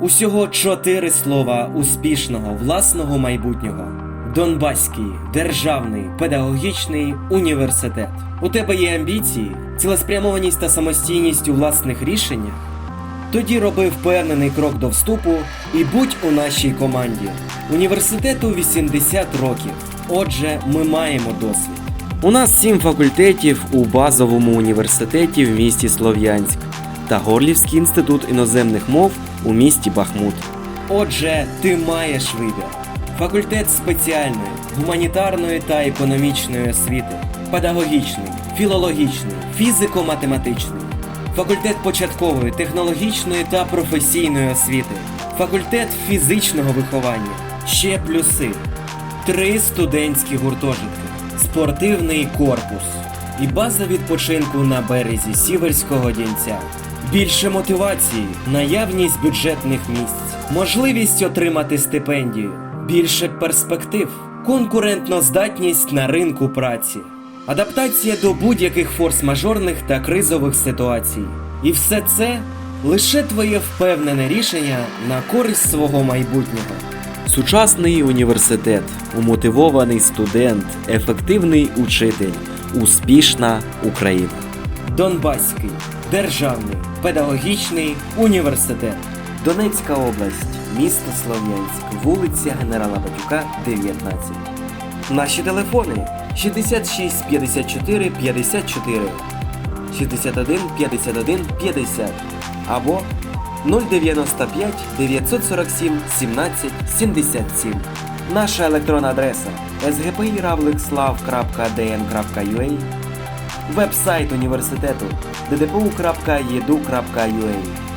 Усього чотири слова успішного власного майбутнього. Донбаський державний педагогічний університет. У тебе є амбіції, цілеспрямованість та самостійність у власних рішеннях? Тоді роби впевнений крок до вступу і будь у нашій команді. Університету 80 років. Отже, ми маємо досвід. У нас сім факультетів у базовому університеті в місті Слов'янськ та Горлівський інститут іноземних мов у місті Бахмут. Отже, ти маєш вибір. Факультет спеціальної, гуманітарної та економічної освіти, педагогічний, філологічний, фізико-математичний, факультет початкової, технологічної та професійної освіти, факультет фізичного виховання, ще плюси, три студентські гуртожитки, спортивний корпус і база відпочинку на березі Сіверського Дінця. Більше мотивації, наявність бюджетних місць, можливість отримати стипендію, більше перспектив, конкурентноздатність на ринку праці, адаптація до будь-яких форс-мажорних та кризових ситуацій. І все це лише твоє впевнене рішення на користь свого майбутнього. Сучасний університет, умотивований студент, ефективний учитель, успішна Україна. Донбаський державний педагогічний університет. Донецька область, місто Слов'янськ, вулиця Генерала Батюка, 19. Наші телефони 66 54 54 61 51 50 або 095 947 17 77. Наша електронна адреса sgpiravlikslav.dn.ua Веб-сайт університету ddpu.edu.ua